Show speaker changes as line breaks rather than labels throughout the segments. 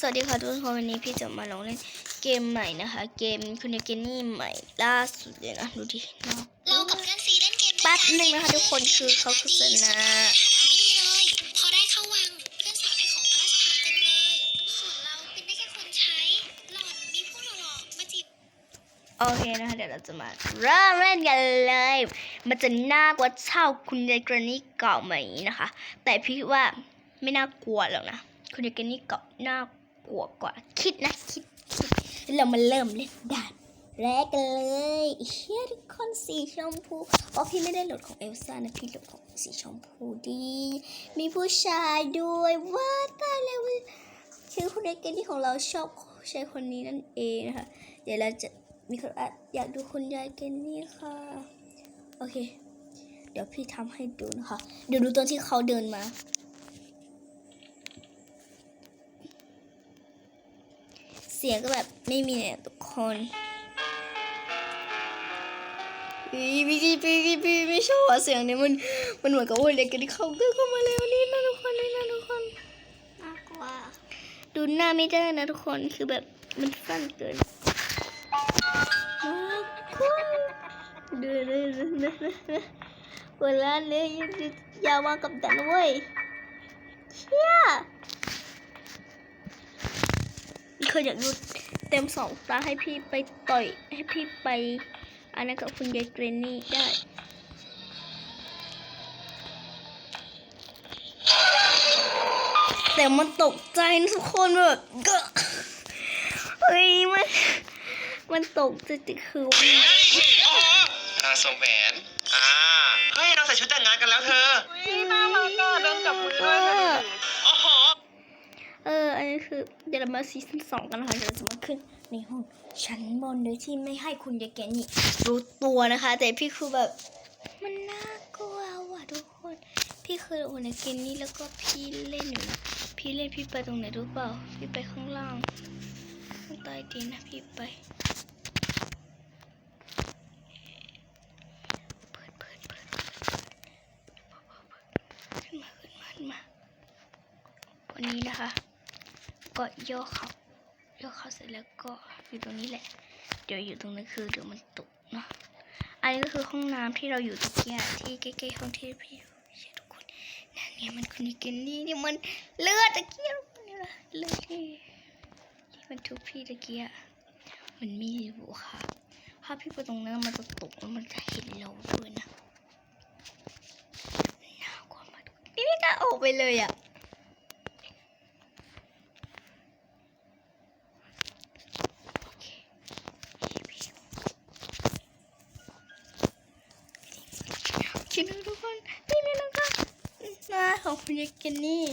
สวัสดีค่ะทุกคนวันนี้พี่จะมาลองเล่นเกมใหม่นะคะ เกมคุณเกนนี่ใหม่ล่าสุดเลยนะดูดิน่า
เรากับเพื่อนซีเล่นเกมด้วย
แป๊บ
กั
หนึ่งนะคะทุกคนคือเขาโฆษณา
ฐานะไม่ดีเลยพอได้เข้าวังเพื่อนสาวได้ของพระราชทานเต็มเลยส่วนเราเป็นได้แค่คนใช้หล่อนมีพวกหล่อๆมาจีบ
โอเคนะคะเดี๋ยวเราจะมาเริ่มเล่นกันเลย มันจะน่ากว่าเช่าคุณยายกรณีเก่าไหมนะคะ แต่พี่ว่าไม่น่ากลัวหรอกนะ คุณยายกรณีเก่าน่าก ลัวกว่า คิดนะคิดคิด เรามาเริ่มเล่นด่านแรกกันเลยเฮียทุกคนสีชมพูอ๋อพี่ไม่ได้โหลดของเอลซ่านะพี่โหลดของสีชมพูดี มีผู้ชายด้วยว้าตายแล้วคือคุณยายกรณีของเราชอบใช้คนนี้นั่นเองนะคะเดี๋ยวเราจะมีคนอาจอยากดูคุณยายเกนนี่ค่ะ โอเค เดี๋ยวพี่ทำให้ดูนะคะ เดี๋ยวดูตอนที่เขาเดินมา เสียงก็แบบไม่มีเนี่ยทุกคนปีปีปีปีปีไม่ชอบอะเสียงเนี่ยมันมันเหมือนกับว่าเด็กกันที่เขาเดินเข้ามาแล้วนี่นะทุกคนนี่นะทุกคน
น่ากลัว
ดูหน้าไม่ได้นะทุกคนคือแบบมันสั้นเกินเดือดเลยเวลาเลยอย่ามากับดันเว้ยเชี่ย เคยอยากดูเต็มสองตาให้พี่ไปต่อยให้พี่ไปอันนั้นกับคุณยายเกรนนี่ได้แต่มันตกใจทุกคนแบบก็เฮ้ยมันมันตกใจคือว่า
อ่าส่งแหวน อ่า เฮ้ย เราใส่ชุดแต่งงานกันแล้วเธอ
น่ารักอะ คือเดี๋ยวเรามาซีซั่นสองกันนะคะเดี๋ยวเราจะมาขึ้นในห้องชั้นบนโดยที่ไม่ให้คุณยายแกนี่รู้ตัวนะคะ แต่พี่คือแบบมันน่ากลัวว่ะทุกคน พี่เคยโอนในเกมนี้แล้วก็พี่เล่นอยู่นะพี่เล่นพี่ไปตรงไหนรู้เปล่า พี่ไปข้างล่างข้างใต้ดินนะพี่ไปวันนี้นะคะ ก็ย่อเขาย่อเขาเสร็จแล้วก็อยู่ตรงนี้แหละ เดี๋ยวอยู่ตรงนั้คือเดี๋ยวมันตกเนาะอันนี้ก็คือห้องน้ำที่เราอยู่ตะเกียที่ใกล้ๆห้องที่พี่ใช่ทุกคนนั่นเนี่ยมันคุณนิกินนี่นี่มันเลือดตะเกียนี่แหละเลือดที่ที่มันทุบพี่ตะเกียมันมีอยู่ค่ะถ้าพี่ไปตรงนั้นมันจะตกแล้วมันจะเห็นเราด้วยนะน่ากลัวมากพี่ไม่กล้าออกไปเลยอะ คิดดูทุกคน นี่นี่นะคะหน้าของคุณยายเกนนี่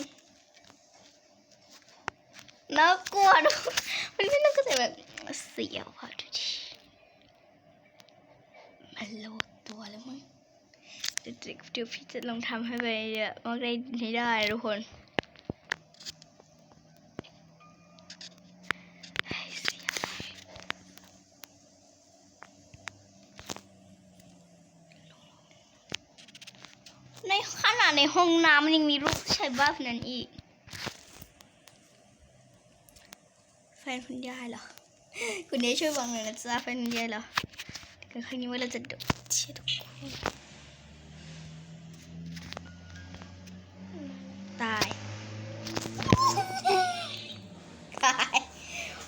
น่ากลัวทุกคนมันไม่น่ากลัวแต่แบบเสียวค่ะดูดิมันโลดตัวแล้วมั้งเดี๋ยวพี่จะลองทำให้ไปเยอะมากได้ให้ได้ทุกคนเฮ้ยเสียว ในขนาดในห้องน้ำมันยังมีรูปชายบ้าพนั้นอีก แฟนคุณยายเหรอ คุณยายช่วยบอกหน่อยนะจ๊ะแฟนคุณยายเหรอแต่ครั้งนี้ว่าเราจะโดดเชี่ยทุกคนตายตาย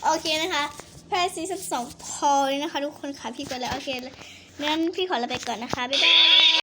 โอเคนะคะแพรซีซั่นสองพอเลยนะคะ ทุกคนค่ะพี่ก็แล้ว โอเคงั้นพี่ขอลาไปก่อนนะคะ บ๊ายบาย